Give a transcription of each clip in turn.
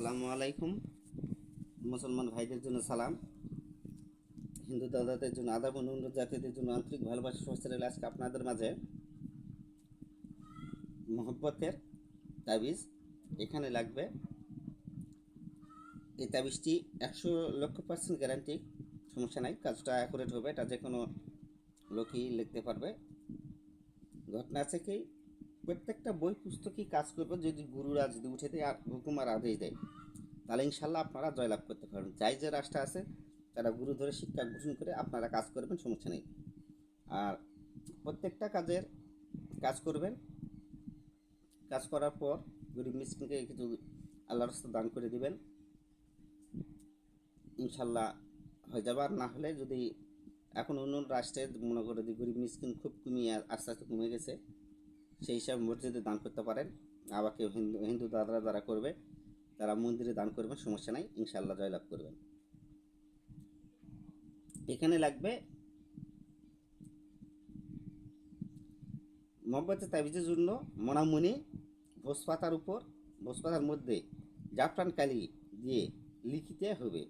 আসসালামু আলাইকুম। মুসলমান ভাইদের জন্য সালাম। হিন্দু দাদাদের জন্য আদাব অনুন্নত জাতিদের জন্য আন্তরিক ভালোবাসা সহস্রের আজকে আপনাদের মাঝে। মোহব্বতের তাবিজ এখানে লাগবে। এই তাবিজটি একশো লক্ষ পার্সেন্ট গ্যারান্টি সমস্যা নাই, কাজটা অ্যাকুরেট হবে, এটা যে কোনো লোকই লিখতে পারবে। ঘটনা কি? প্রত্যেকটা বই পুস্তকই কাজ করবে যদি গুরুরা যদি উঠে দেয় আর হুকুম আর আদেশ দেয়। তাহলে ইনশাল্লাহ আপনারা জয়লাভ করতে পারবেন। যাই যে রাষ্ট্র আছে তারা গুরু ধরে শিক্ষা গ্রহণ করে আপনারা কাজ করবেন, সমস্যা নেই। আর প্রত্যেকটা কাজের কাজ করবেন। কাজ করার পর গরিব মিসকিনকে কিছু আল্লাহ রাস্তা দান করে দিবেন। ইনশাল্লাহ হয়ে যাবে। আর না হলে যদি এখন অন্য রাষ্ট্রে মনে করে গরিব মিসকিন খুব কমিয়ে, আস্তে আস্তে কমে গেছে সেই হিসাবে মসজিদে দান করতে পারেন। আবার কেউ হিন্দু হিন্দু দাদারা যারা করবে, তারা মন্দিরে দান করবেন, সমস্যা নাই ইনশাল্লাহ জয়লাভ করবেন। এখানে লাগবে মহব্বতের তাবিজের জন্য মনামুনি ভোজ পাতার উপর ভোজ পাতার মধ্যে জাফরান কালি দিয়ে লিখিতে হবে।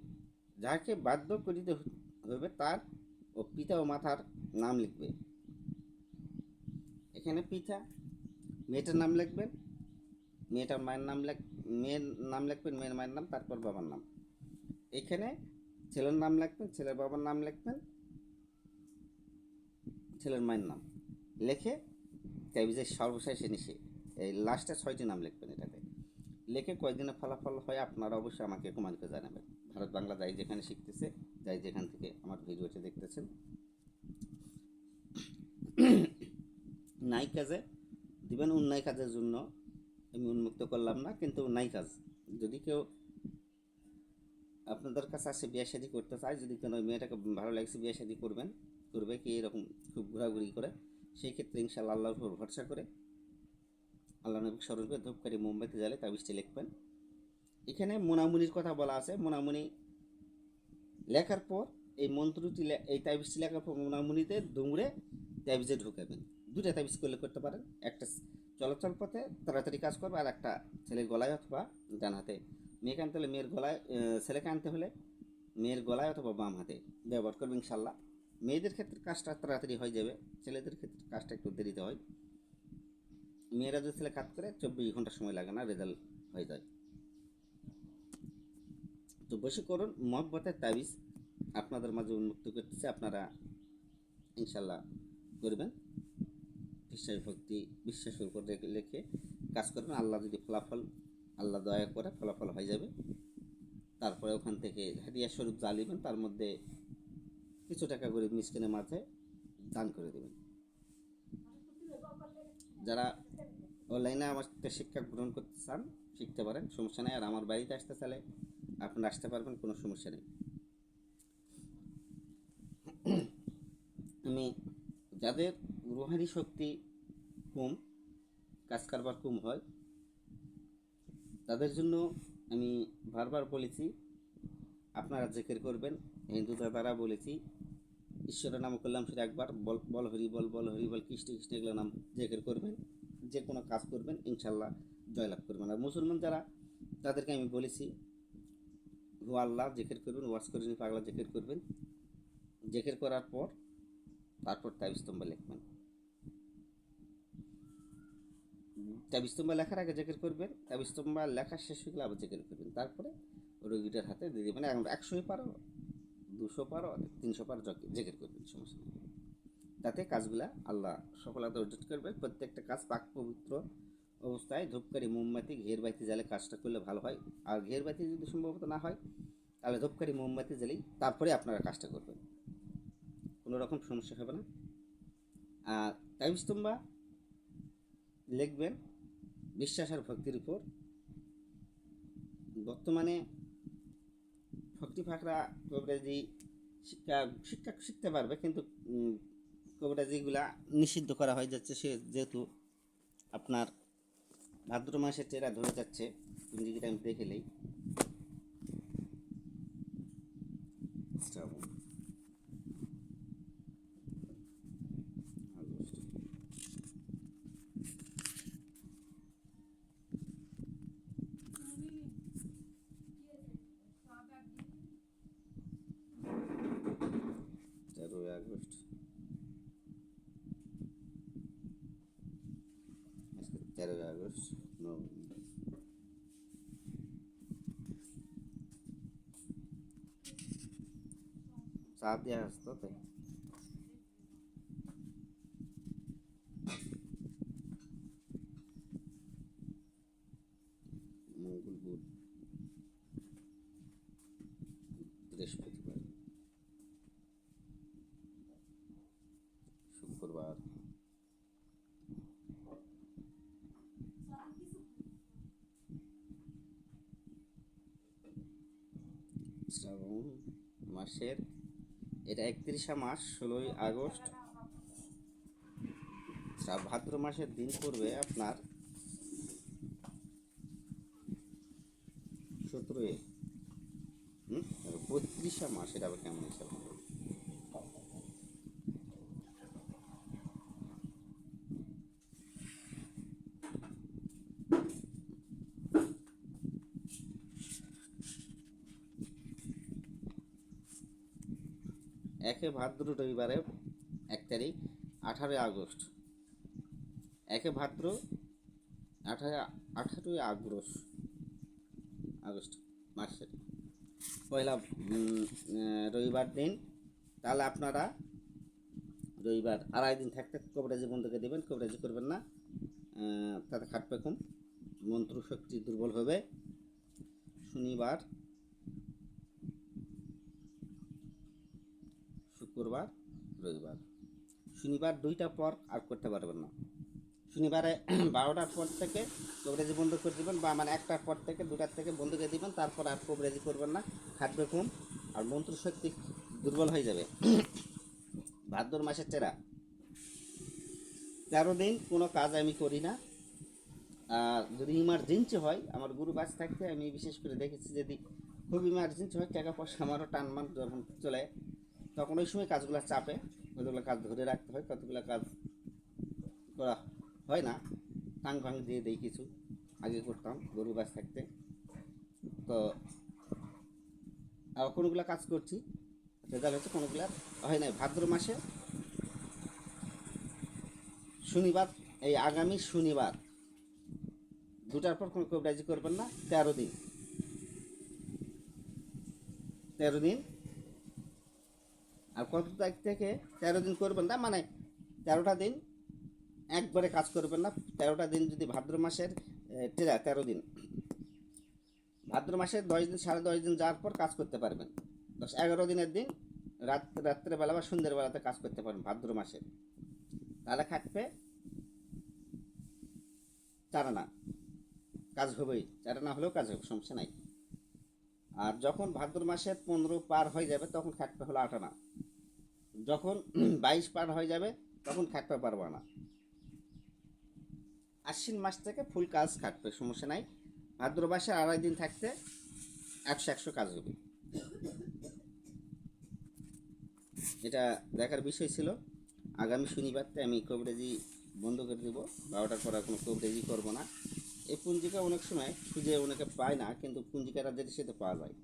যাকে বাধ্য করিতে হবে তার ও পিতা ও মাথার নাম লিখবে। এখানে পিতা মেয়েটার নাম লিখবেন। মেয়েটার মায়ের নাম লেখ মেয়ের নাম লিখবেন, মেয়ের মায়ের নাম, তারপর বাবার নাম। এখানে ছেলের নাম লিখবেন, ছেলের বাবার নাম লিখবেন, ছেলের মায়ের নাম। লেখে তাবিজের সর্বশেষে নিশে এই লাস্টে ছয়টি নাম লিখবেন এটাতে। লেখে কয়েকদিনের ফলাফল হয় আপনারা অবশ্যই আমাকে কমেন্ট জানাবেন। ভারত বাংলা যাই যেখানে শিখতেছে, যাই যেখান থেকে আমার ভিডিওটি দেখতেছেন। নাই কাজে দিবেন অন্যায় কাজের জন্য, আমি উন্মুক্ত করলাম না, কিন্তু অন্যায় কাজ। যদি কেউ আপনাদের কাছে আসে বিয়ে শাদি করতে চায়, যদি কোনো মেয়েটাকে ভালো লাগছে বিয়ে শাদি করবেন, করবে কি এরকম খুব ঘোরাঘুরি করে, সেই ক্ষেত্রে ইনশাল্লাহ আল্লাহর উপর ভরসা করে আল্লাহ নবী স্মরণ করে ধূপকারী মুম্বাইতে গেলে তাবিজটি লিখবেন। এখানে মোনামুনির কথা বলা আছে। মোনামুনি লেখার পর এই মন্ত্রটি এই তাবিজটি লেখার পর মোনামুনিতে দুমড়ে তাবিজে ঢুকাবেন। দুটা তাবিজ করলে করতে পারেন। একটা চলাচল পথে তাড়াতাড়ি কাজ করবে আর একটা ছেলের গলায় অথবা ডান হাতে। মেয়েকে আনতে হলে মেয়ের গলায় ছেলেকে আনতে হলে মেয়ের গলায় অথবা বাম হাতে ব্যবহার করবে ইনশাল্লাহ মেয়েদের ক্ষেত্রে কাজটা তাড়াতাড়ি হয়ে যাবে, ছেলেদের ক্ষেত্রে কাজটা একটু দেরিতে হয়। মেয়েরা যদি ছেলে কাজ করে, চব্বিশ ঘণ্টা সময় লাগে না, রেজাল্ট হয়ে যায়। তো বসে করুন মহব্বতের তাবিজ আপনাদের মাঝে উন্মুক্ত করতেছে, আপনারা ইনশাল্লাহ করবেন। বিশ্বাস ভক্তি বিশ্বাসের উপর রেখে কাজ করবেন আল্লাহ যদি ফলাফল, আল্লাহ দয়া করে ফলাফল হয়ে যাবে। তারপরে ওখান থেকে হাদিয়া স্বরূপ জ্বালিবেন তার মধ্যে কিছু টাকা গরিব মিসকিনের মাঝে দান করে দেবেন। যারা অনলাইনে আমার শিক্ষা গ্রহণ করতে চান, শিখতে পারেন, সমস্যা নেই। আর আমার বাড়িতে আসতে চাইলে আপনারা আসতে পারবেন, কোনো সমস্যা নেই। আমি যাদের রুহানি শক্তি কম কাজ কারবার কম হয়। তাদের জন্য আমি বারবার বলেছি, আপনারা জেকের করবেন। হিন্দু দাদারা বলেছি, ঈশ্বরের নাম করলাম সেটা একবার, বল বল হরি বল বল হরি বল, কৃষ্ণ কৃষ্ণ এগুলো নাম জেকের করবেন। যে কোনো কাজ করবেন, ইনশাল্লাহ জয়লাভ করবেন। আর মুসলমান যারা, তাদেরকে আমি বলেছি হু আল্লাহ জেকের করবেন ওয়াশ করে পাগলা জেকের করবেন। জেকের করার পর, তারপর তাই স্তম্ভ লিখবেন। তাবিস্তম্ভ লেখার আগে জেকের করবেন তাবিস্তম্ভ লেখা শেষ হয়ে গেলে আবার জেকের করবেন। তারপরে রোগীটার হাতে দিয়ে এখন একশোই পারো, দুশো পারো, তিনশো পারো জেকের করবেন, সমস্যা তাতে কাজগুলা আল্লাহ সফলতা অর্জন করবে প্রত্যেকটা কাজ পাক পবিত্র অবস্থায় ধূপকারি মোমবাতি, ঘের জ্বালে কাজটা করলে ভালো হয়। আর ঘের যদি সম্ভবত না হয়, তাহলে ধূপকারি মোমবাতি জ্বালেই তারপরে আপনারা কাজটা করবেন। কোনো রকম সমস্যা হবে না। আর তাইবিস্তম্বা লিখবেন বিশ্বাস আর ভক্তির উপর। বর্তমানে ভক্তি ফাঁকরা কবিরাজি শিক্ষা শিক্ষা শিখতে পারবে কিন্তু কবিরাজিগুলা নিষিদ্ধ করা হয়ে যাচ্ছে সে যেহেতু আপনার ভাদ্র মাসের চেরা ধরে যাচ্ছে। ইংরেজিটা আমি দেখেলেই শ্রাবণ তেরোই আগস্ট নভেম্বর চাপ দেওয়া আছে তো তাই মঙ্গল বুধ বৃহস্পতিবার শুক্রবার শ্রাবণ মাসের, এটা একত্রিশা মাস, ষোলোই আগস্ট। ভাদ্র মাসের দিন পড়বে আপনার সতেরোই। বত্রিশা মাস, এটা আবার কেমন হিসাব হবে? একে ভাদ্র রবিবারে এক তারিখ, আঠারোই আগস্ট। একে ভাদ্র আঠারো আঠারোই আগস্ট আগস্ট মাসের পয়লা রবিবার দিন। তাহলে আপনারা রবিবার আড়াই দিন থাকতে কবরাজি বন্ধুকে দেবেন, কবরাজি করবেন না। তাতে খাটবে কম মন্ত্র শক্তি দুর্বল হবে। শনিবার শুক্রবার, রবিবার। শনিবার দুইটা পর আর করতে পারবেন না। শনিবারে বারোটার পর থেকে কবরেজি বন্ধ করে দেবেন বা মানে একটার পর থেকে দুটার থেকে বন্ধ করে দেবেন, তারপর আর কবরেজি করবেন না। খাটবে কম আর মন্ত্র শক্তি দুর্বল হয়ে যাবে। ভাদ্র মাসের চেরা। তেরো দিন কোনো কাজ আমি করি না। আর যদি ইমার্জেন্সি হয়, আমার গুরু বাস থাকতে আমি বিশেষ করে দেখেছি যদি খুব ইমার্জেন্সি হয়, টাকা পয়সা আমারও টানমান যখন চলে তখন ওই সময় কাজগুলো চাপে কতগুলো কাজ ধরে রাখতে হয়, কতগুলো কাজ করা হয় না। টাং ফাং দিয়ে দেই কিছু, আগে করতাম, গরু গাছ থাকতে। তো আর কোনোগুলো কাজ করছি, রেজাল্ট হচ্ছে কোনোগুলো হয় নাই। ভাদ্র মাসে শনিবার, এই আগামী শনিবার, দুটার পর কোনো কবরাজি করবেন না, তেরো দিন। তেরো দিন আর কত তারিখ থেকে তেরো দিন করবেন না মানে তেরোটা দিন একবারে কাজ করবেন না, তেরোটা দিন যদি ভাদ্র মাসের তেরা তেরো দিন। ভাদ্র মাসের দশ দিন, সাড়ে দশ দিন যাওয়ার পর কাজ করতে পারবেন। দশ, এগারো দিনের দিন রাত, রাত্রেবেলা বা সন্ধ্যের বেলাতে কাজ করতে পারবেন ভাদ্র মাসের। তাহলে খাটবে চারানা কাজ হবেই চারানা হলেও কাজ হবে, সমস্যা নাই। আর যখন ভাদ্র মাসের পনেরো পার হয়ে যাবে তখন খাটতে হলো আটানা যখন বাইশ পার হয়ে যাবে তখন খাটতে পারব না। আশ্বিন মাস থেকে ফুল কাজ খাটবে সমস্যা নাই। ভাদ্র আড়াই দিন থাকতে একশো একশো কাজ হবে। এটা দেখার বিষয় ছিল আগামী শনিবারতে আমি কবরেজি বন্ধ করে দেবো। বারোটার পর কোনো কবরেজি করব না। এই পুঞ্জিকা অনেক সময় খুঁজে অনেকে পায় না কিন্তু পুঞ্জিকাটা যেটা সেটা পাওয়া যায়।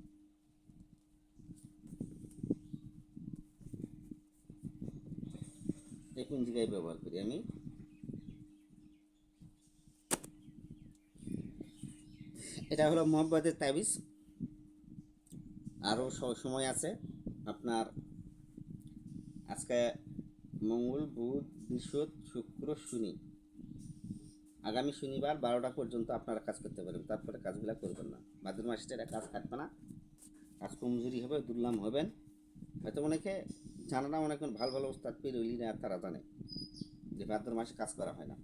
পুঞ্জিকাই ব্যবহার করি আমি। এটা হলো মোহাম্মদের তাবিজ। আরও সময় আছে। আপনার আজকে মঙ্গল, বুধ, বৃহস্পতি, শুক্র, শনি। আগামী শনিবার বারোটা পর্যন্ত আপনারা কাজ করতে পারবেন। তারপরে কাজগুলো করবেন না। ভাদ্র মাসে এটা কাজ কাটবে না। কাজ কমজোরি হবে দুর্লাম হবেন। হয়তো অনেকে জানে না অনেক ভালো ভালো ওস্তাদ পেয়ে রইলি না তারা জানে। যে ভাদ্র মাসে কাজ করা হয় না।